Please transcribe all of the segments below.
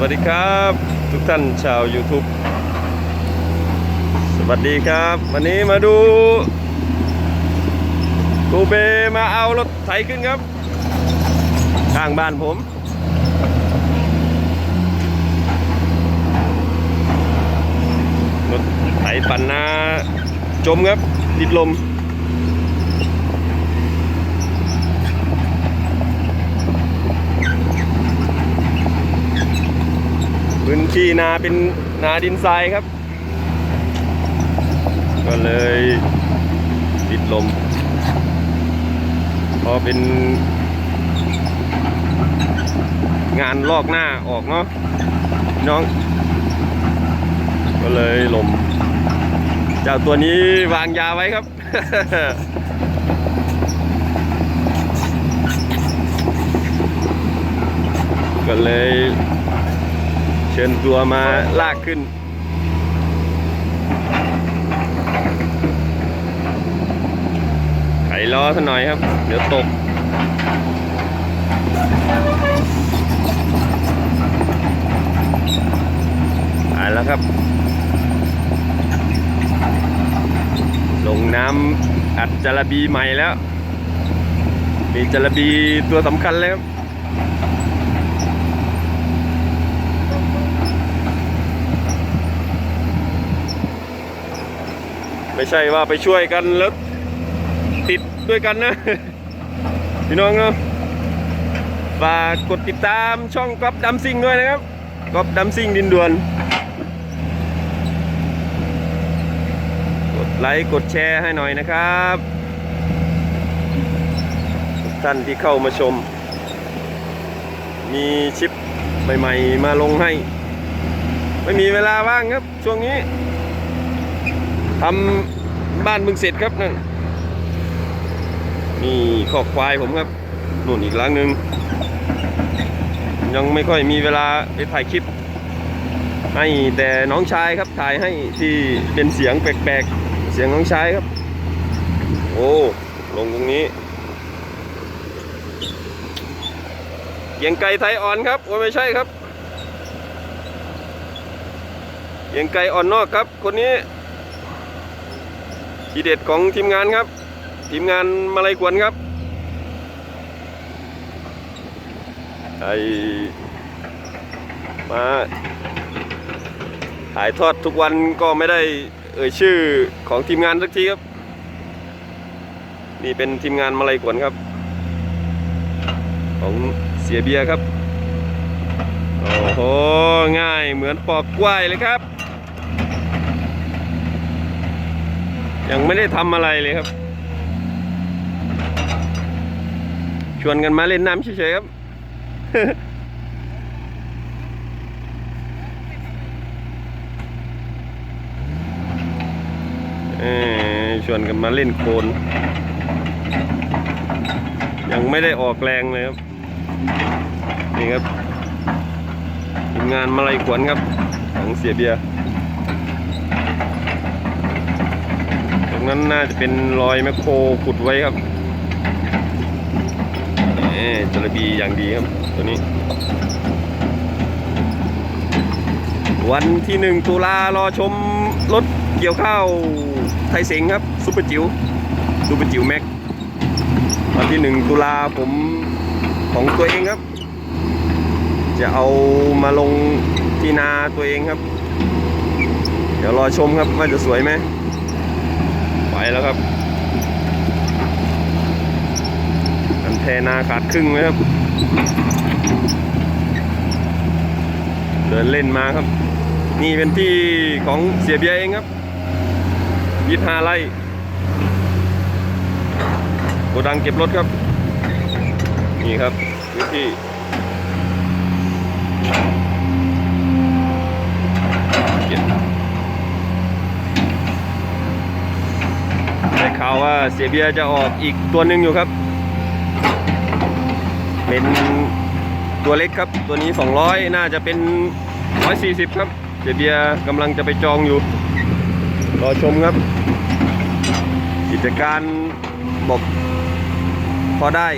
วัสดีครับ ทุกท่านชาว YouTube สวัสดีครับ วันนี้มาดูกูเบมาเอารถไถขึ้นครับ ข้างบ้านผม รถไถปั่นนาจมครับติดลม พื้นที่นาเป็นนาดินทรายครับ ก็เลยติดลม พอเป็นงานลอกหน้าออกเนาะน้อง ก็เลยลมเจ้าตัวนี้วางยาไว้ครับ ก็เลย ชิญตัวมาลากขึ้น ไขล้อซะหน่อยครับ เดี๋ยวตกตาแล้วครับ ลงน้ำอัดจระบีใหม่แล้ว มีจระบีตัวสำคัญเลยครับ ไม่ใช่ว่าไปช่วยกันแล้วติดด้วยกันนะ พี่น้องเนาะฝากกดติดตามช่องก๊อฟดัมซิงด้วยนะครับก๊อฟดัมซิงดินด่วน กดไลค์กดแชร์ให้หน่อยนะครับท่านที่เข้ามาชม มีชิปใหม่ ๆ มาลงให้ ไม่มีเวลาว่างครับ ช่วงนี้ ทำบ้านมึงเสร็จครับนั่นนี่ขอกควายผมครับนู่นอีกหลังหนึ่งยังไม่ค่อยมีเวลาไปถ่ายคลิป ให้แต่น้องชายครับถ่ายให้ที่เป็นเสียงแปลกๆ เสียงน้องชายครับ โอ้ลงตรงนี้เกียงไก่ไทยอ่อนครับว่าไม่ใช่ครับเกียงไก่อ่อนนอกครับ คนนี้ ทีเด็ดของทีมงานครับ ทีมงานมาลัยกวนครับไอมาถ่ายทอดทุกวันก็ไม่ได้เอ่ยชื่อของทีมงานสักทีครับ นี่เป็นทีมงานมาลัยกวนครับ ของเสียเบียครับ โอ้โห ง่ายเหมือนปอกกล้วยเลยครับ ยังไม่ได้ทำอะไรเลยครับ ชวนกันมาเล่นน้ำเฉยๆครับ ชวนกันมาเล่นโคลนยังไม่ได้ออกแรงเลยครับ นี่ครับทีมงานมาลัยขวนครับของเสียเบียร์ ตรง นั้นน่าจะเป็นรอยแมคโครขุดไว้ครับเอ๊จระบีอย่างดีครับตัวนี้ วันที่หนึ่งตุลารอชมรถเกี่ยวข้าวไทยเสงครับซุปเปอร์จิ๋วซุปเปอร์จิ๋วแม็กวันที่หนึ่งตุลาผมของตัวเองครับ จะเอามาลงที่นาตัวเองครับ เดี๋ยวรอชมครับว่าจะสวยไหม ไปแล้วครับอันแทนาขาดครึ่งเลยครับ เดินเล่นมาครับ นี่เป็นที่ของเสียเบียเองครับยิดหาไร่โกดังเก็บรถครับ นี่ครับพื้นที่ เก็บ ได้ ข่าวว่าเสียเบียจะออกอีกตัวหนึ่งอยู่ครับ เป็นตัวเล็กครับ ตัวนี้ 200 น่าจะเป็น 140 ครับเสียเบียกำลังจะไปจองอยู่รอชมครับ กิจการบอกพอได้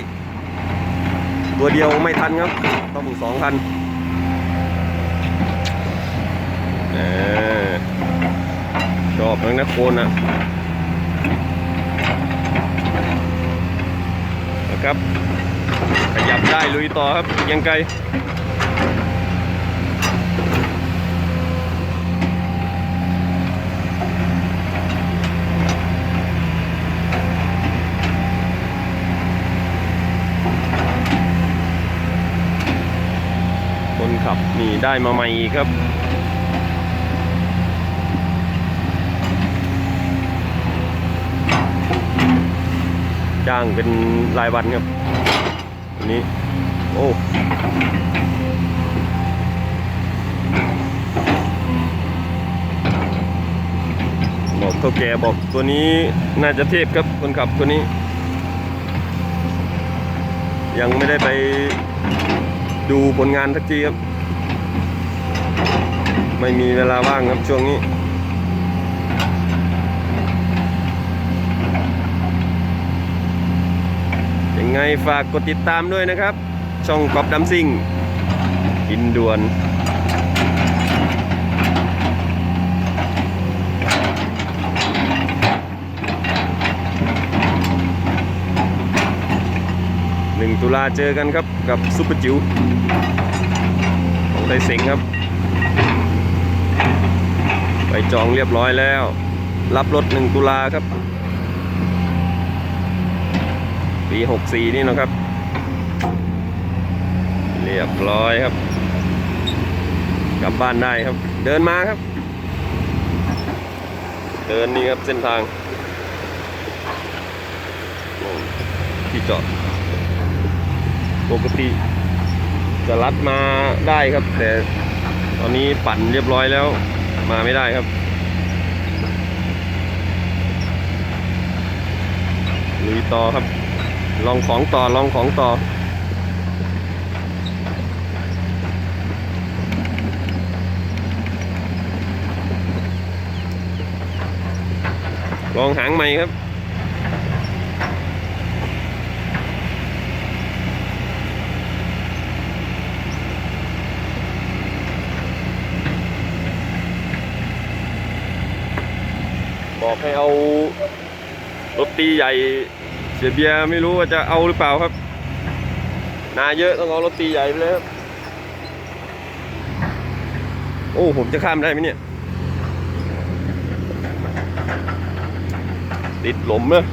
ตัวเดียวไม่ทันครับ ต้องสองพันชอบนักนะโคนอะนะ ครับ ขยับได้ลุยต่อครับยังไกลคนขับนี่ได้มาใหม่อีกครับ จ้างเป็นรายวันครับอันนี้ โอ้บอกเท่าแกบอกตัวนี้น่าจะเทพครับคนขับตัวนี้ ยังไม่ได้ไปดูผลงานสักทีครับ ไม่มีเวลาว่างครับช่วงนี้ ยัง ไงฝากกดติดตามด้วยนะครับ ช่องกอบดัมซิงอินด่วนหนึ่งตุลาเจอกันครับกับซุปเปอร์จิ๋วของไทยเสงครับ ไปจองเรียบร้อยแล้ว รับรถหนึ่งตุลาครับ ปี64 นี่นะครับ เรียบร้อยครับ กลับบ้านได้ครับ เดินมาครับ เดินนี่ครับเส้นทางที่จอดปกติจะลัดมาได้ครับ แต่ตอนนี้ปั่นเรียบร้อยแล้ว มาไม่ได้ครับลุยต่อครับ ลองของต่อลองของต่อ ลองหางใหม่ครับบอกให้เอารถตีใหญ่ เสียเบียร์ไม่รู้ว่าจะเอาหรือเปล่าครับ นาเยอะต้องเอารถตีใหญ่ไปเลยครับ โอ้ผมจะข้ามได้ไหมเนี่ย ติดหลมเนอะ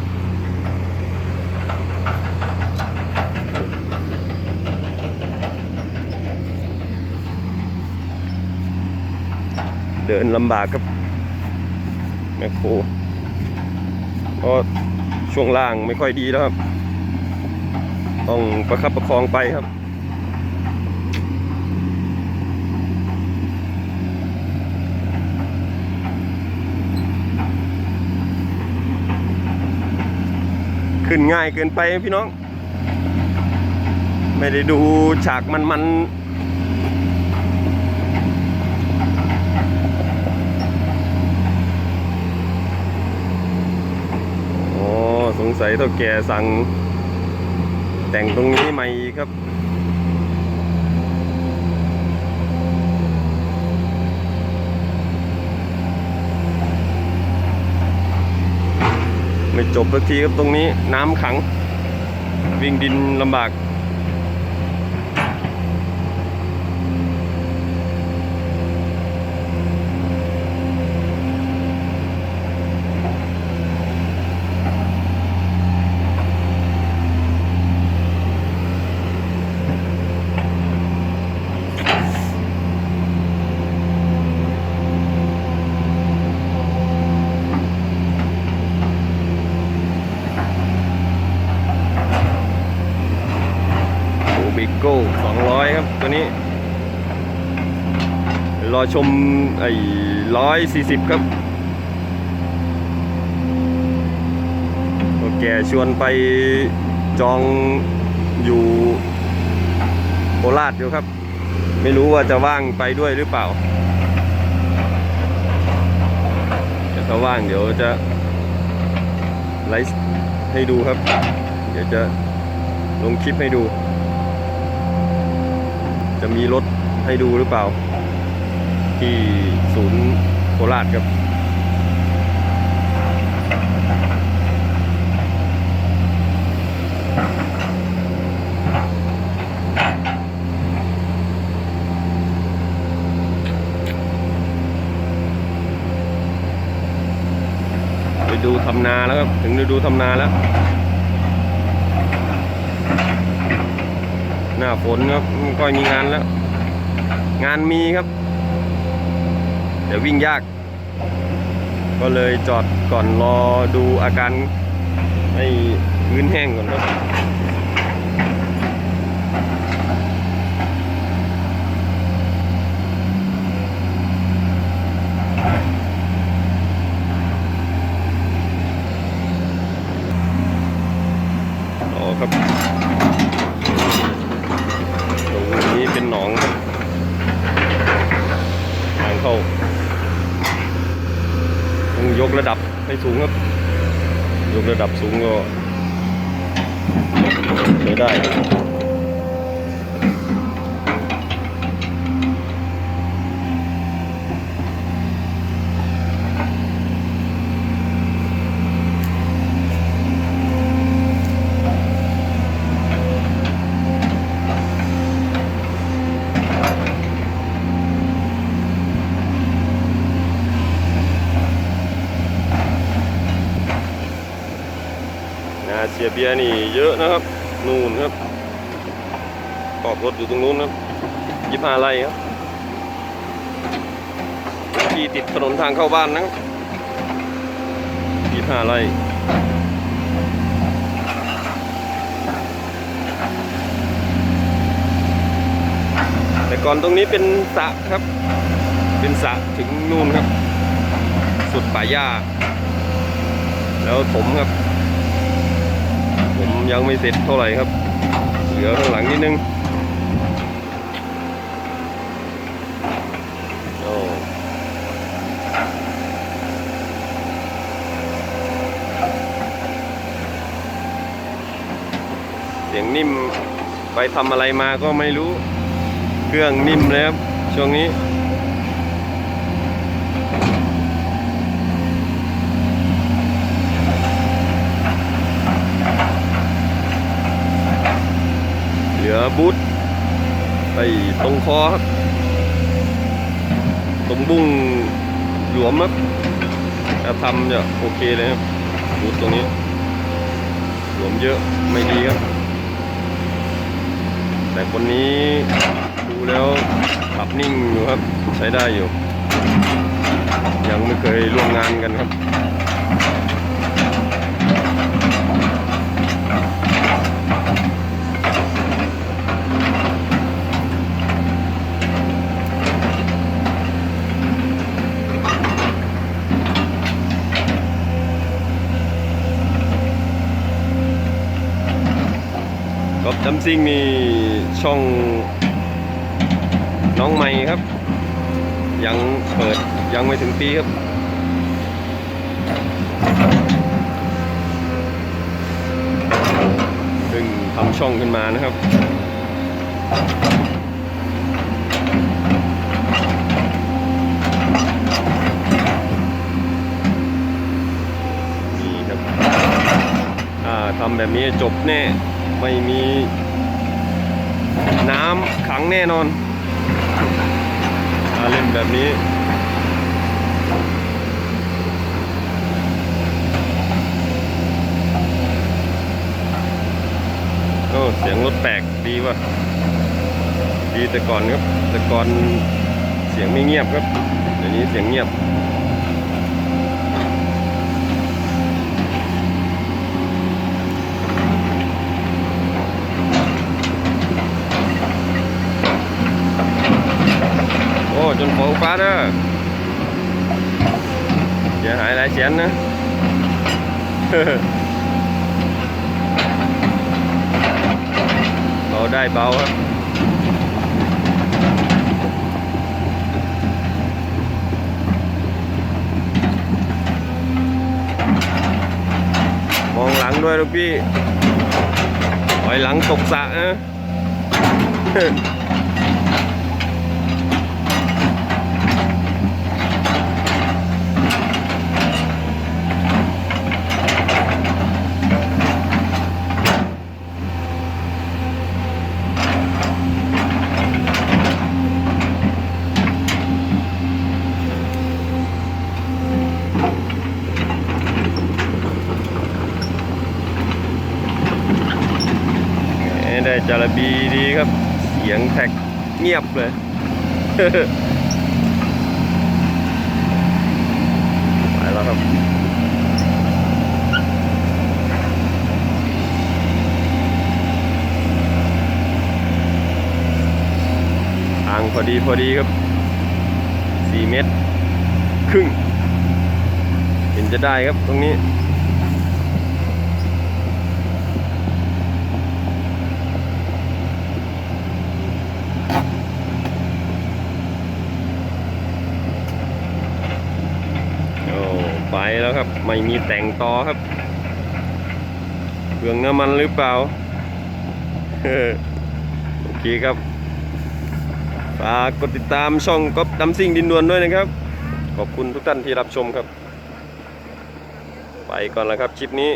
เดินลำบากครับแมคโครเพราะ ช่วงล่างไม่ค่อยดีแล้วครับ ต้องประคับประคองไปครับ ขึ้นง่ายเกินไปพี่น้อง ไม่ได้ดูฉากมันๆ อ๋อ สงสัยเท่าแก่สั่ง แต่งตรงนี้ใหม่ครับไม่จบสักทีครับตรงนี้น้ำขัง วิ่งดินลำบาก โอบิโก้200 ครับ ตัวนี้ รอชมไอ้ร้อยสี่สิบครับโอเคชวนไปจองอยู่โคราชอยู่ครับ ไม่รู้ว่าจะว่างไปด้วยหรือเปล่าถ้าว่างเดี๋ยวจะไลฟ์ให้ดูครับ เดี๋ยวจะลงคลิปให้ดู จะมีรถให้ดูหรือเปล่า ที่ศูนย์โคราชครับไปดูทำนาแล้วครับ ถึงฤดูทำนาแล้ว หน้าฝนครับไม่ก็มีงานแล้ว งานมีครับ เดี๋ยววิ่งยาก ก็เลยจอดก่อนรอดูอาการให้พื้นแห้งก่อนครับ อ๋อครับ ตรงนี้เป็นหนองครับทางเข้าต้องยกระดับให้สูงครับ ยกระดับสูงก็ใช้ได้ นาเสียเบียร์นี่เยอะนะครับ นู่นครับขอบรถอยู่ตรงนู้นครับยี่ห้าไร่ครับที่ติดถนนทางเข้าบ้านนะครับยี่ห้าไร่แต่ก่อนตรงนี้เป็นสระครับ เป็นสระถึงนู่นครับ สุดป่าหญ้า แล้วถมครับ ผมยังไม่เสร็จเท่าไหร่ครับ เหลือข้างหลังนิดนึงโอ้เสียงนิ่มไปทำอะไรมาก็ไม่รู้ เครื่องนิ่มเลยครับ ช่วงนี้ เหลือ บูทไปตรงคอครับ ตรงบุ้งหลวมครับถ้าทำจะโอเคเลยครับบูทตรงนี้ หลวมเยอะไม่ดีครับ แต่คนนี้ดูแล้วขับนิ่งอยู่ครับ ใช้ได้อยู่ ยังไม่เคยร่วมงานกันครับ ก๊อฟจัมซิงมีช่องน้องใหม่ครับ ยังเปิดยังไม่ถึงปีครับเพิ่งทำช่องขึ้นมานะครับนี่ครับถ้าทำแบบนี้จบแน่ ไม่มีน้ำขังแน่นอนถ้าเล่นแบบนี้โอ้เสียงรถแปลกดีว่ะ ดีแต่ก่อนครับ แต่ก่อนเสียงไม่เงียบครับ เดี๋ยวนี้เสียงเงียบ โอ้จนโผล่ฟ้าเด้อเสียหายหลายแสนนะเบาได้เบาครับมองหลังด้วยลูกพี่ถอยหลังตกสระนะ ได้จารบีดีครับ เสียงแท็กเงียบเลยไปแล้วครับทางพอดีพอดีครับ 4 เมตร ครึ่ง เห็นจะได้ครับตรงนี้ โอ้ไปแล้ว ครับ ไม่มีแต่งต่อครับเปลืองน้ำมันหรือเปล่าโอเคครับฝากกดติดตามช่องก๊อฟดำซิ่งดินดวนด้วยนะครับ ขอบคุณทุกท่านที่รับชมครับ ไปก่อนแล้วครับคลิปนี้